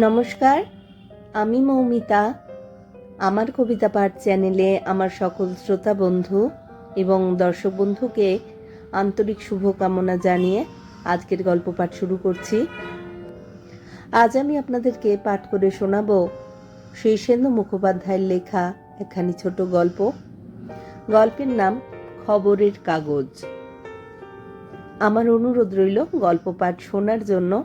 নমস্কার, আমি মৌমিতা। আমার কবিতা পাঠ চ্যানেলে আমার সকল শ্রোতা বন্ধু এবং দর্শক বন্ধুকে আন্তরিক শুভকামনা জানিয়ে আজকের গল্প পাঠ শুরু করছি। আজ আমি আপনাদেরকে পাঠ করে শোনাব শীর্ষেন্দু মুখোপাধ্যায়ের লেখা একখানি ছোট গল্প। গল্পের নাম খবরের কাগজ। আমার অনুরোধ রইল গল্প পাঠ শোনার জন্য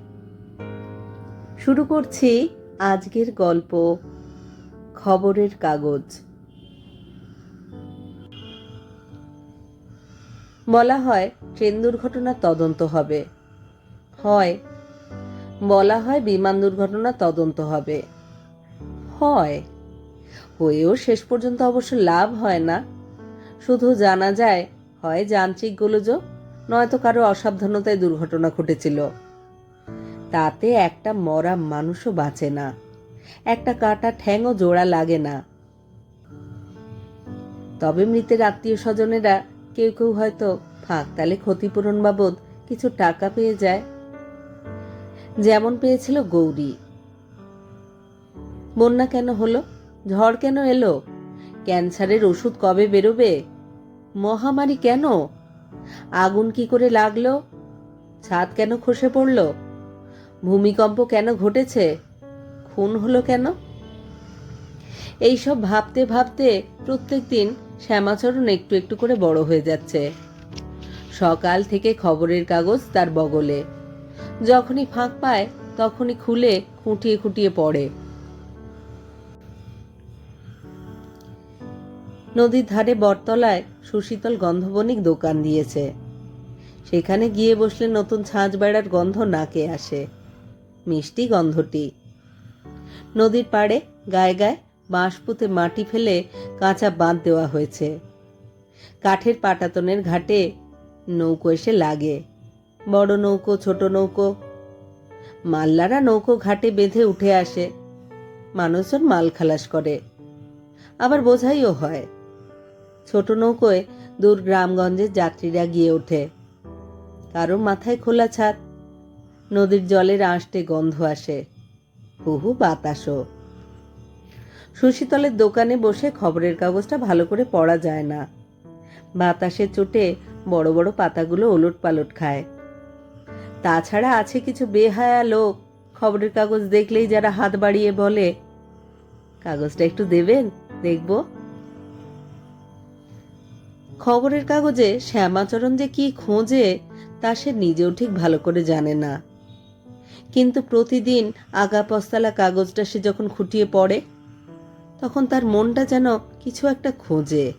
শুরু করছি আজকের গল্প, খবরের কাগজ। বলা হয়, ট্রেন দুর্ঘটনার তদন্ত হবে। হয়, বলা হয় বিমান দুর্ঘটনার তদন্ত হবে। হয়, হয়েও শেষ পর্যন্ত অবশ্য লাভ হয় না। শুধু জানা যায়, হয় যান্ত্রিক গোলযোগ, নয়তো কারও অসাবধানতায় দুর্ঘটনা ঘটেছিল। তাতে একটা মরা মানুষও বাঁচে না। একটা কাটা ঠ্যাংও জোড়া লাগে না। তবে মৃতের আত্মীয় স্বজনেরা কেউ কেউ হয়তো ফাঁক তালে ক্ষতিপূরণ বাবদ কিছু টাকা পেয়ে যায়। যেমন পেয়েছিল গৌরী। বন্যা কেন হলো? ঝড় কেন এলো? ক্যান্সারের ওষুধ কবে বেরোবে? মহামারী কেন? আগুন কি করে লাগল? ছাদ কেন খসে পড়ল? ভূমিকম্প কেন ঘটেছে? খুন হলো কেন? এইসব ভাবতে ভাবতে প্রত্যেক দিন শ্যামাচরণ একটু একটু করে বড় হয়ে যাচ্ছে। সকাল থেকে খবরের কাগজ তার বগলে। যখনই ফাঁক পায়, তখনই খুলে খুঁটিয়ে খুঁটিয়ে পড়ে। নদীর ধারে বটতলায় সুশীতল গন্ধবণিক দোকান দিয়েছে। সেখানে গিয়ে বসলে নতুন ছাঁচ বেড়ার গন্ধ নাকে আসে। মিষ্টি গন্ধটি। নদীর পাড়ে গায়ে গায়ে বাঁশ পুঁতে মাটি ফেলে কাঁচা বাঁধ দেওয়া হয়েছে। কাঠের পাটাতনের ঘাটে নৌকো এসে লাগে। বড় নৌকো, ছোট নৌকো। মাল্লারা নৌকো ঘাটে বেঁধে উঠে আসে। মানুষজন মাল খালাস করে। আবার বোঝাইও হয়, ছোট নৌকোয় দূর গ্রামগঞ্জের যাত্রীরা গিয়ে ওঠে। কারও মাথায় খোলা ছাদ নদীর জলের আঁশটে গন্ধ আসে। হুহু, বাতাসও। সুশীতলের দোকানে বসে খবরের কাগজটা ভালো করে পড়া যায় না। বাতাসে চোটে বড় বড় পাতাগুলো ওলট পালট খায়। তাছাড়া আছে কিছু বেহায়া লোক। খবরের কাগজ দেখলেই যারা হাত বাড়িয়ে বলে, কাগজটা একটু দেবেন? দেখব। খবরের কাগজে শ্যামাচরণ যে কি খোঁজে, তা সে নিজেও ঠিক ভালো করে জানে না। কিন্তু প্রতিদিন আগা পস্তালা কাগজটা সে যখন খুঁটিয়ে পড়ে, তখন তার মনটা যেন কিছু একটা খোঁজে।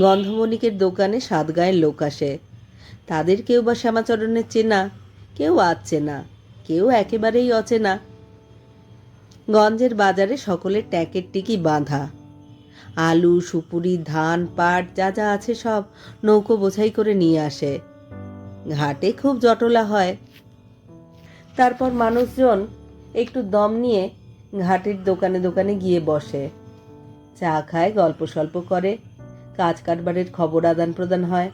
গন্ধমণিকের দোকানে সাত গায়ের লোক আসে। তাদের কেউ বা শ্যামাচরণের চেনা, কেউ চেনা কেউ একেবারেই অচেনা। গঞ্জের বাজারে সকলের ট্যাকের টিকি বাঁধা। আলু, সুপুরি, ধান, পাট, যা যা আছে সব নৌকো বোঝাই করে নিয়ে আসে। ঘাটে খুব জটলা হয় তারপর মানুষজন একটু দম নিয়ে ঘাটের দোকানে দোকানে গিয়ে বসে। চা খায়, গল্প সল্প করে, কাজ কারবারের খবর আদান প্রদান হয়।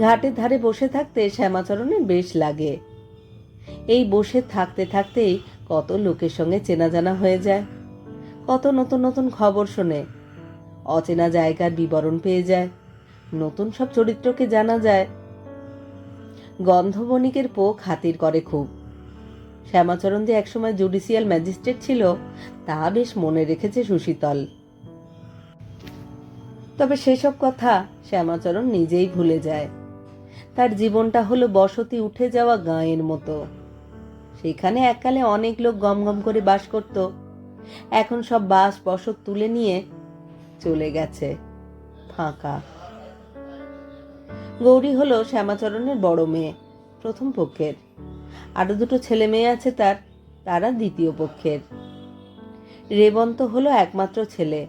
ঘাটের ধারে বসে থাকতে শ্যামাচরণের বেশ লাগে। এই বসে থাকতে থাকতেই কত লোকের সঙ্গে চেনা জানা হয়ে যায়। কত নতুন নতুন খবর শোনে। অচেনা জায়গার বিবরণ পেয়ে যায়। নতুন সব চরিত্রকে জানা যায়। গন্ধবণিকের পো খাতির করে খুব। শ্যামাচরণ যে একসময় জুডিশিয়াল ম্যাজিস্ট্রেট ছিল, তা বেশ মনে রেখেছে সুশীতল। তবে সেসব কথা শ্যামাচরণ নিজেই ভুলে যায়। তার জীবনটা হলো বসতি উঠে যাওয়া গাঁয়ের মতো। সেখানে এককালে অনেক লোক গমগম করে বাস করত। এখন সব বাস বসত তুলে নিয়ে চলে গেছে ফাঁকা। গৌরী হলো শ্যামাচরণের বড় মেয়ে, প্রথম পক্ষের। আরও দুটো ছেলে মেয়ে আছে তার, তারা দ্বিতীয় পক্ষের। রেবন্ত হলো একমাত্র ছেলে,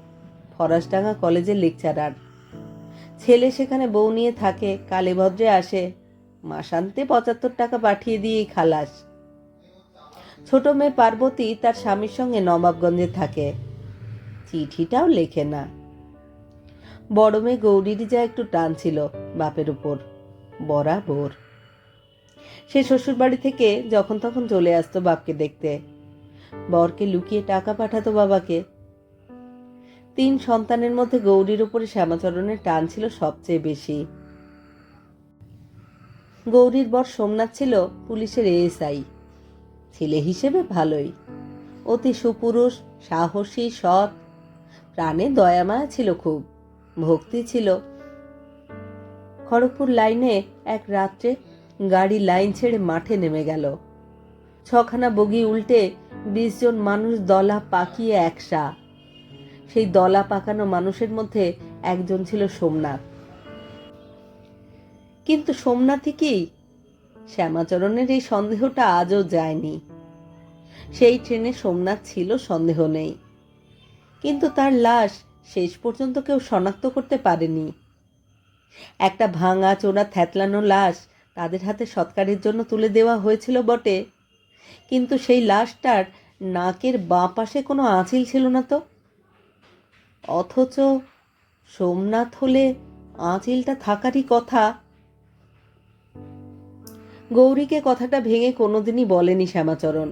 ফরাসডাঙ্গা কলেজের লেকচারার। ছেলে সেখানে বউ নিয়ে থাকে কালে ভদ্রে আসে, মাসান্তে পঁচাত্তর টাকা পাঠিয়ে দিয়েই খালাস। ছোট মেয়ে পার্বতী তার স্বামীর সঙ্গে নবাবগঞ্জে থাকে। চিঠিটাও লেখে না। বড় মেয়ে গৌরীর যা একটু টান ছিল বাপের উপর। বরাবর। সে শ্বশুর বাড়ি থেকে যখন তখন চলে আসতো বাপকে দেখতে। বরকে লুকিয়ে টাকা পাঠাতো বাবাকে। তিন সন্তানের মধ্যে গৌরীর উপরে শ্যামাচরণের টান ছিল সবচেয়ে বেশি। গৌরীর বর সোমনাথ ছিল পুলিশের এএসআই। ছেলে হিসেবে ভালোই। অতি সুপুরুষ, সাহসী, সৎ। প্রাণে দয়ামায়া ছিল খুব। ভক্তি ছিল। খড়গপুর লাইনে এক রাত্রে গাড়ি লাইন ছেড়ে মাঠে নেমে গেল। ছখানা বগি উল্টে বিশ জন মানুষ দলা পাকিয়ে একসা। সেই দলা পাকানো মানুষের মধ্যে একজন ছিল সোমনাথ। কিন্তু সোমনাথই কি? শ্যামাচরণের এই সন্দেহটা আজও যায়নি। সেই ট্রেনে সোমনাথ ছিল, সন্দেহ নেই। কিন্তু তার লাশ শেষ পর্যন্ত কেউ শনাক্ত করতে পারেনি। একটা ভাঙা চোরা থ্যাতলানো লাশ তাদের হাতে সৎকারের জন্য তুলে দেওয়া হয়েছিল বটে। কিন্তু সেই লাশটার নাকের বাঁ পাশে কোনো আঁচিল ছিল না তো। অথচ সোমনাথ হলে আঁচিলটা থাকারই কথা। গৌরীকে কথাটা ভেঙে কোনোদিনই বলেনি শ্যামাচরণ।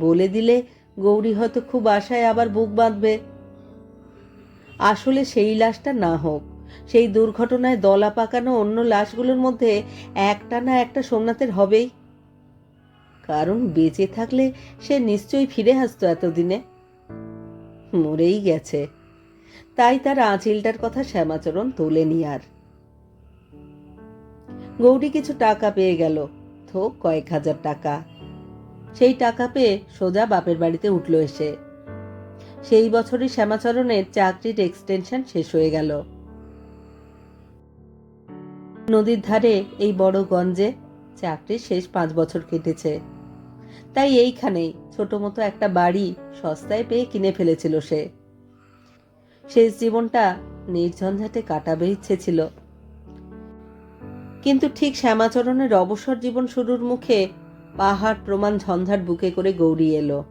বলে দিলে গৌরী হয়তো খুব আশায় আবার বুক বাঁধবে। আসলে সেই লাশটা না হোক। সেই দুর্ঘটনায় দলা পাকানো অন্য লাশগুলোর মধ্যে একটা না একটা সোমনাথের হবেই। কারণ বেঁচে থাকলে সে নিশ্চয়ই ফিরে আসতো এতদিনে। মরেই গেছে। তাই তার আঁচিলটার কথা শ্যামাচরণ তোলেনি আর। গৌরী কিছু টাকা পেয়ে গেল। থোক কয়েক হাজার টাকা। সেই টাকা পেয়ে সোজা বাপের বাড়িতে উঠল এসে। সেই বছরই শ্যামাচরণের চাকরির এক্সটেনশন শেষ হয়ে গেল। নদীর ধারে এই বড় গঞ্জে চাকরির শেষ পাঁচ বছর কেটেছে। তাই এইখানেই ছোট মতো একটা বাড়ি সস্তায় পেয়ে কিনে ফেলেছিল সে। শেষ জীবনটা নির্ঝঞ্ঝাটে কাটাবে ইচ্ছে ছিল। কিন্তু ঠিক শ্যামাচরণের অবসর জীবন শুরুর মুখে পাহাড় প্রমাণ ঝঞ্ঝাট বুকে করে গৌরী এলো।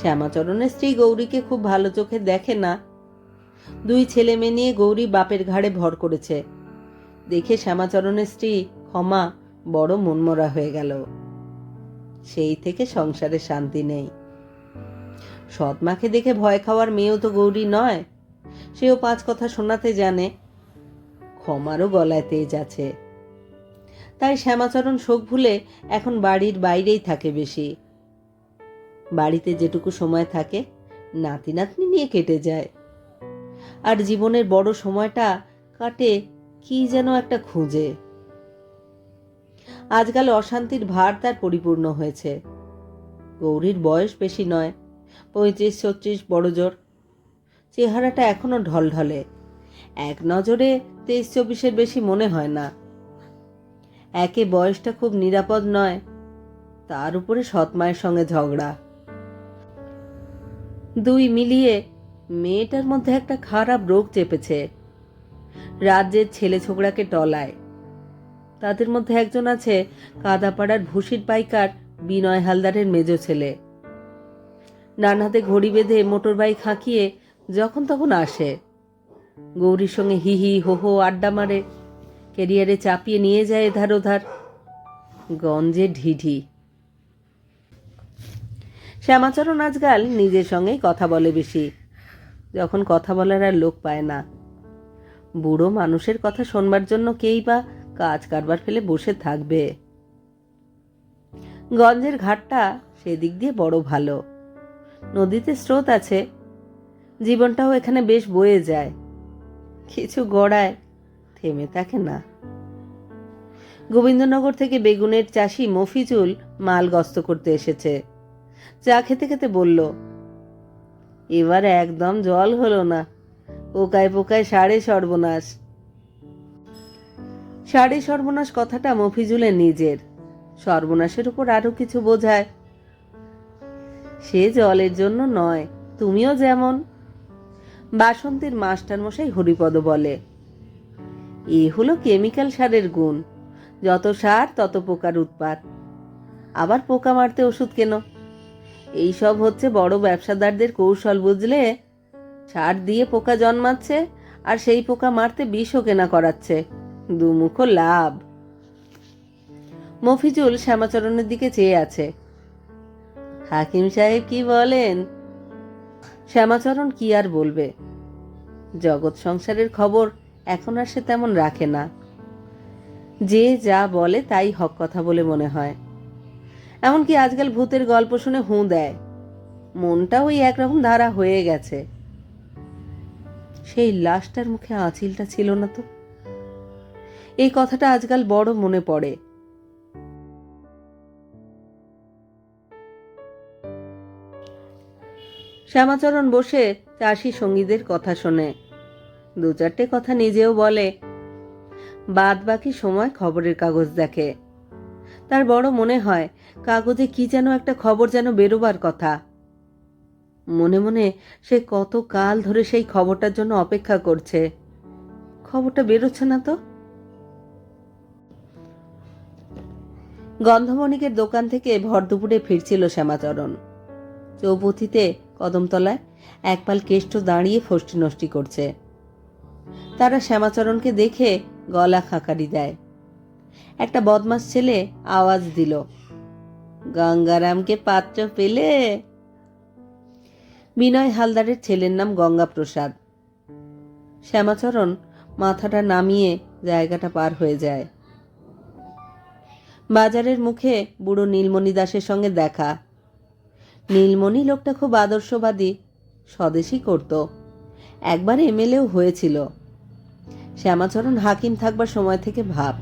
শ্যামাচরণের স্ত্রী গৌরীকে খুব ভালো চোখে দেখে না। দুই ছেলে মেয়ে নিয়ে গৌরী বাপের ঘাড়ে ভর করেছে। দেখে শ্যামাচরণের স্ত্রী ক্ষমা, বড় মনমরা হয়ে গেল। সেই থেকে সংসারে শান্তি নেই। সৎমাকে দেখে ভয় খাওয়ার মেয়েও তো গৌরী নয়। সেও পাঁচ কথা শোনাতে জানে। ক্ষমারও গলায় তেজ আছে। তাই শ্যামাচরণ শোক ভুলে এখন বাড়ির বাইরেই থাকে বেশি। বাড়িতে যেটুকু সময় থাকে নাতি নাতনি নিয়ে কেটে যায়। আর জীবনের বড় সময়টা কাটে কি যেন একটা খুঁজে। আজকাল অশান্তির ভার তার পরিপূর্ণ হয়েছে। গৌরীর বয়স বেশি নয় পঁয়ত্রিশ ছত্রিশ বড় জোর। চেহারাটা এখনও ঢলঢলে। এক নজরে তেইশ চব্বিশের বেশি মনে হয় না। একে বয়সটা খুব নিরাপদ নয়, তার উপরে সৎমায়ের সঙ্গে ঝগড়া। দুই মিলিয়ে মেয়েটার মধ্যে একটা খারাপ রোগ চেপেছে। রাজ্যের ছেলে ছোকরাকে টলায়। তাদের মধ্যে একজন আছে কাদাপাড়ার ভুসির পাইকার বিনয় হালদারের মেজ ছেলে। ডান হাতে ঘড়ি বেঁধে মোটর বাইক হাঁকিয়ে যখন তখন আসে। গৌরীর সঙ্গে হি হি হো হো আড্ডা মারে। কেরিয়ারে চাপিয়ে নিয়ে যায় এধার ওধার। গঞ্জে ঢিঢি শ্যামাচরণ আজকাল নিজের সঙ্গেই কথা বলে বেশি। যখন কথা বলার আর লোক পায় না। বুড়ো মানুষের কথা শোনবার জন্য কেই বা কাজ কারবার ফেলে বসে থাকবে। গঞ্জের ঘাটটা সেদিক দিয়ে বড় ভালো। নদীতে স্রোত আছে। জীবনটাও এখানে বেশ বয়ে যায়। কিছু গড়ায় থেমে থাকে না। গোবিন্দনগর থেকে বেগুনের চাষি মফিজুল মাল গস্ত করতে এসেছে। চা খেতে খেতে বলল, এবার একদম জল হলো না। পোকায় পোকায় সাড়ে সর্বনাশ। সাড়ে সর্বনাশ কথাটা মফিজুলের নিজের। সর্বনাশের উপর আরও কিছু বোঝায়। সে জলের জন্য নয়, তুমিও যেমন। বাসন্তীর মাস্টার মশাই হরিপদ বলে, এ হলো কেমিক্যাল সারের গুণ। যত সার, তত পোকার উৎপাত। আবার পোকা মারতে ওষুধ কেন? এই সব হচ্ছে বড় ব্যবসাদারদের কৌশল, বুঝলে? সার দিয়ে পোকা জন্মাচ্ছে আর সেই পোকা মারতে বিষও কেনা করাচ্ছে। দুমুখো লাভ। মফিজুল শ্যামাচরণের দিকে চেয়ে আছে। হাকিম সাহেব কি বলেন? শ্যামাচরণ কি আর বলবে? জগৎ সংসারের খবর এখন আর সে তেমন রাখে না। যে যা বলে তাই হক কথা বলে মনে হয়। এমনকি আজকাল ভূতের গল্প শুনে হুঁ দেয়। মনটা ওই একরকম ধারা হয়ে গেছে। সেই লাশটার মুখে আঁচিলটা ছিল না তো? এই কথাটা আজকাল বড় মনে পড়ে। শ্যামাচরণ বসে চাষি সঙ্গীদের কথা শোনে। দু চারটে কথা নিজেও বলে। বাদ বাকি সময় খবরের কাগজ দেখে। তার বড় মনে হয়, কাগজে কি যেন একটা খবর যেন বেরোবার কথা। মনে মনে সে কত কাল ধরে সেই খবরটার জন্য অপেক্ষা করছে। খবরটা বেরোচ্ছে না তো? গন্ধমণিকের দোকান থেকে ভর দুপুরে ফিরছিল শ্যামাচরণ। চৌপথিতে কদমতলায় একপাল কেষ্ট দাঁড়িয়ে ফষ্টি নষ্টি করছে। তারা শ্যামাচরণকে দেখে গলা খাকারি দেয়। একটা বদমাস ছেলে আওয়াজ দিল। গঙ্গারামকে পাত্র পেলে? বিনয় হালদারের ছেলের নাম গঙ্গাপ্রসাদ। শ্যামাচরণ মাথাটা নামিয়ে জায়গাটা পার হয়ে যায়। বাজারের মুখে বুড়ো নীলমণি দাসের সঙ্গে দেখা। নীলমণি লোকটা খুব আদর্শবাদী, স্বদেশী করত। একবার এমএলএও হয়েছিল। শ্যামাচরণ হাকিম থাকবার সময় থেকে ভাব।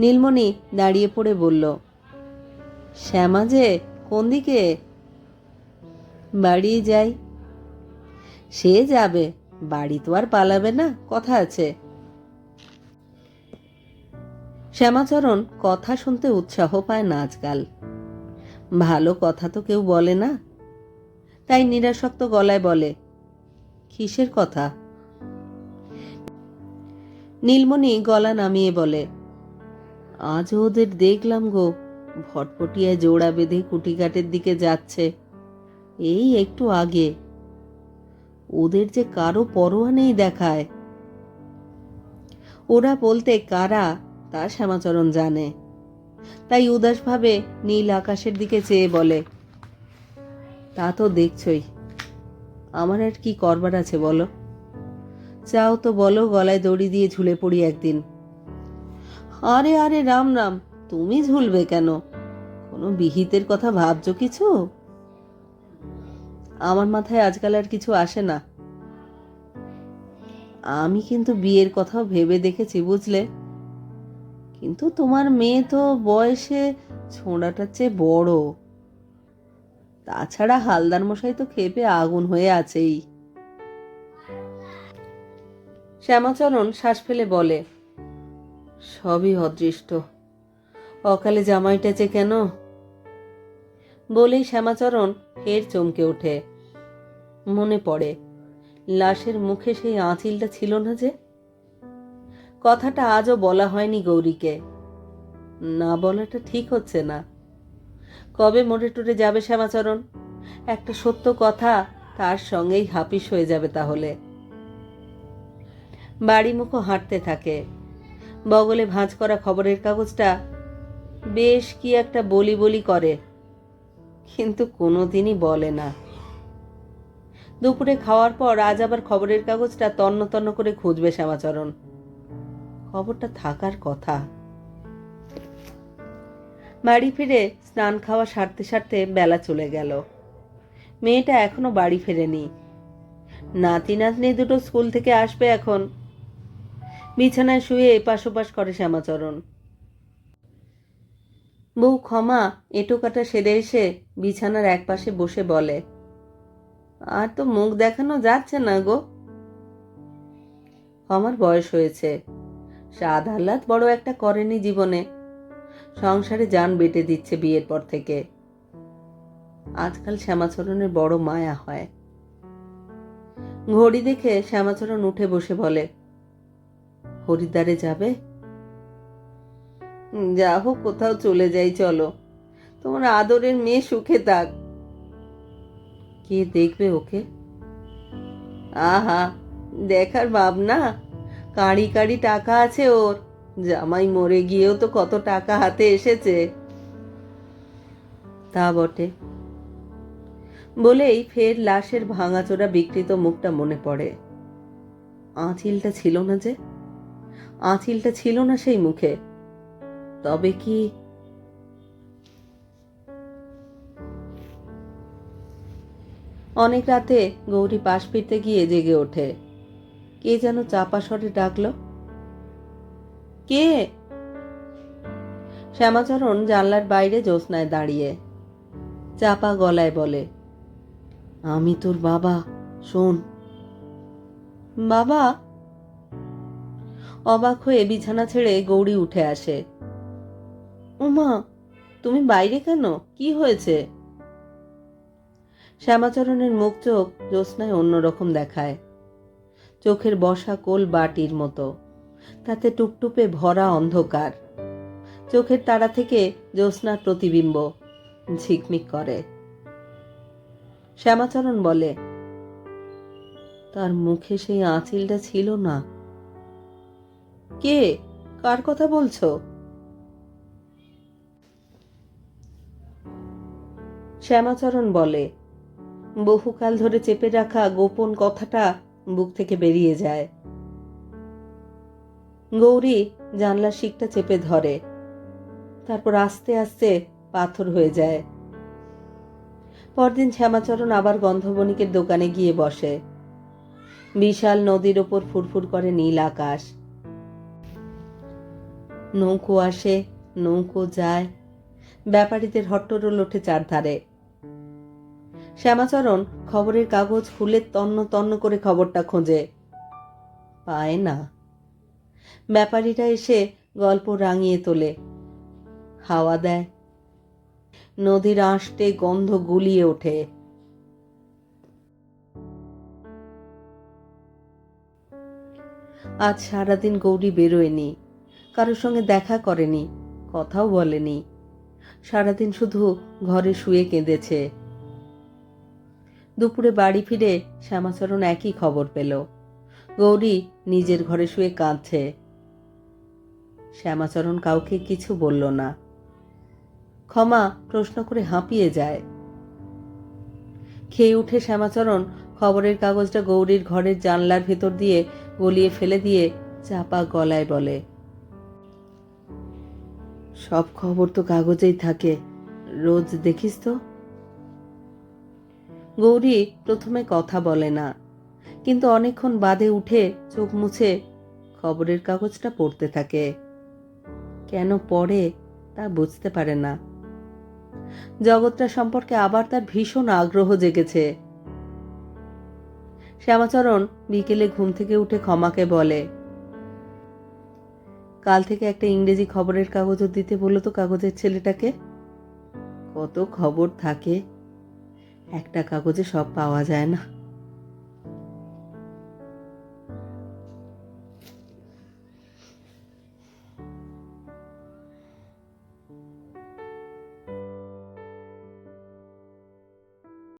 নীলমণি দাঁড়িয়ে পড়ে বলল, শ্যামা যে, কোন দিকে? বাড়ি যাই। সে যাবে, বাড়ি তো আর পালাবে না, কথা আছে। শ্যামাচরণ কথা শুনতে উৎসাহ পায় না আজকাল। ভালো কথা তো কেউ বলে না? তাই নিরাসক্ত গলায় বলে, কিসের কথা? নীলমণি গলা নামিয়ে বলে আজ ওদের দেখলাম গো। ভটপটিয়ায় জোড়া বেঁধে কুটিঘাটের দিকে যাচ্ছে। এই একটু আগে। ওদের যে কারও পরোয়া নেই দেখায়। ওরা বলতে কারা, তা শ্যামাচরণ জানে। তাই উদাসভাবে নীল আকাশের দিকে চেয়ে বলে, তা তো দেখছই। আমার আর কি করবার আছে বলো? চাও তো বলো গলায় দড়ি দিয়ে ঝুলে পড়ি একদিন। আরে আরে, রাম রাম, তুমি ঝুলবে কেন? কোনো বিহিতের কথা ভাবছ কিছু? আমার মাথায় আজকাল আর কিছু আসে না। আমি কিন্তু বিয়ের কথাও ভেবে দেখেছি, বুঝলে? কিন্তু তোমার মেয়ে তো বয়সে ছোঁড়াটার চেয়ে বড়। তাছাড়া হালদার মশাই তো খেপে আগুন হয়ে আছেই। শ্যামাচরণ শ্বাস ফেলে বলে সবই অদৃষ্ট। অকালে জামাইটাছে কেন? বলেই শ্যামাচরণ ফের চমকে ওঠে। মনে পড়ে, লাশের মুখে সেই আঁচিলটা ছিল না যে? কথাটা আজও বলা হয়নি গৌরীকে। না বলাটা ঠিক হচ্ছে না। কবে মোটে টুরে যাবে শ্যামাচরণ? একটা সত্য কথা তার সঙ্গেই হাপিস হয়ে যাবে তাহলে। বাড়ি মুখো হাঁটতে থাকে। বগলে ভাঁজ করা খবরের কাগজটা বেশ কি একটা বলি বলি করে। কিন্তু কোনোদিনই বলে না। দুপুরে খাওয়ার পর আজ আবার খবরের কাগজটা তন্ন তন্ন করে খুঁজবে শ্যামাচরণ। খবরটা থাকার কথা। বাড়ি ফিরে স্নান খাওয়া সারতে সারতে বেলা চলে গেল। মেয়েটা এখনও বাড়ি ফেরেনি। নাতি নাতনি দুটো স্কুল থেকে আসবে এখন। বিছানায় শুয়ে এপাশ ওপাশ করে শ্যামাচরণ। বউ ক্ষমা এঁটো কাটা সেরে এসে বিছানার একপাশে বসে বলে, আর তো মুখ দেখানো যাচ্ছে না গো। আমার বয়স হয়েছে। সাদ আহ্লাদ বড় একটা করেনি জীবনে। সংসারে যান বেটে দিচ্ছে বিয়ের পর থেকে। আজকাল শ্যামাচরণের বড় মায়া হয়। ঘড়ি দেখে শ্যামাচরণ উঠে বসে বলে হরিদ্বারে যাবে? যা হোক, কোথাও চলে যাই, চলো। তোমার আদরের মেয়ে সুখে থাক। কে দেখবে ওকে? আহা, দেখার ভাবনা। কাঁড়ি কাঁড়ি টাকা আছে ওর। জামাই মরে গিয়েও তো কত টাকা হাতে এসেছে। তা বটে। বলেই ফের লাশের ভাঙাচোরা বিকৃত মুখটা মনে পড়ে। আঁচিলটা ছিল না যে। আঁচিলটা ছিল না সেই মুখে। তবে কি অনেক রাতে গৌরী পাশ ফিরতে গিয়ে জেগে ওঠে। কে যেন চাপা স্বরে ডাকলো, কে? শ্যামাচরণ জানলার বাইরে জ্যোৎস্নায় দাঁড়িয়ে চাপা গলায় বলে, আমি তোর বাবা, শোন। বাবা? অবাক হয়ে বিছানা ছেড়ে গৌরী উঠে আসে। উমা, তুমি বাইরে কেন? কি হয়েছে? শ্যামাচরণের মুখ চোখ জ্যোৎস্নায় অন্যরকম দেখায়। চোখের বসা কোল বাটির মতো, তাতে টুপটুপে ভরা অন্ধকার। চোখের তারা থেকে জ্যোৎস্নার প্রতিবিম্ব ঝিকমিক করে। শ্যামাচরণ বলে, তার মুখে সেই আঁচিলটা ছিল না। কে? কার কথা বলছো? শ্যামাচরণ বলে, বহুকাল ধরে চেপে রাখা গোপন কথাটা বুক থেকে বেরিয়ে যায়। গৌরী জানলার শিকটা চেপে ধরে, তারপর আস্তে আস্তে পাথর হয়ে যায়। পরদিন শ্যামাচরণ আবার গন্ধবণিকের দোকানে গিয়ে বসে। বিশাল নদীর ওপর ফুরফুর করে নীল আকাশ। নৌকো আসে, নৌকো যায়। ব্যাপারীদের হট্টরোল ওঠে চারধারে। শ্যামাচরণ খবরের কাগজ খুলে তন্ন তন্ন করে খবরটা খোঁজে। পায় না। ব্যাপারীরা এসে গল্প রাঙিয়ে তোলে। হাওয়া দেয়। নদীর আঁশটে গন্ধ গুলিয়ে ওঠে। আজ সারাদিন গৌরী বেরোয়নি। কারোর সঙ্গে দেখা করেনি, কথাও বলেনি। সারাদিন শুধু ঘরে শুয়ে কেঁদেছে। দুপুরে বাড়ি ফিরে শ্যামাচরণ একই খবর পেল। গৌরী নিজের ঘরে শুয়ে কাঁদছে। শ্যামাচরণ কাউকে কিছু বলল না। ক্ষমা প্রশ্ন করে হাঁপিয়ে যায়। খেয়ে উঠে শ্যামাচরণ খবরের কাগজটা গৌরীর ঘরের জানলার ভেতর দিয়ে গলিয়ে ফেলে দিয়ে চাপা গলায় বলে সব খবর তো কাগজেই থাকে। রোজ দেখিস তো। গৌরী প্রথমে কথা বলে না, কিন্তু অনেকক্ষণ বাদে উঠে চোখ মুছে খবরের কাগজটা পড়তে থাকে। কেন পড়ে তা বুঝতে পারে না। জগৎটা সম্পর্কে আবার তার ভীষণ আগ্রহ জেগেছে। শ্যামাচরণ বিকেলে ঘুম থেকে উঠে ক্ষমাকে বলে কাল থেকে একটা ইংরেজি খবরের কাগজও দিতে বলো তো কাগজের ছেলেটাকে। কত খবর থাকে। একটা কাগজে সব পাওয়া যায় না।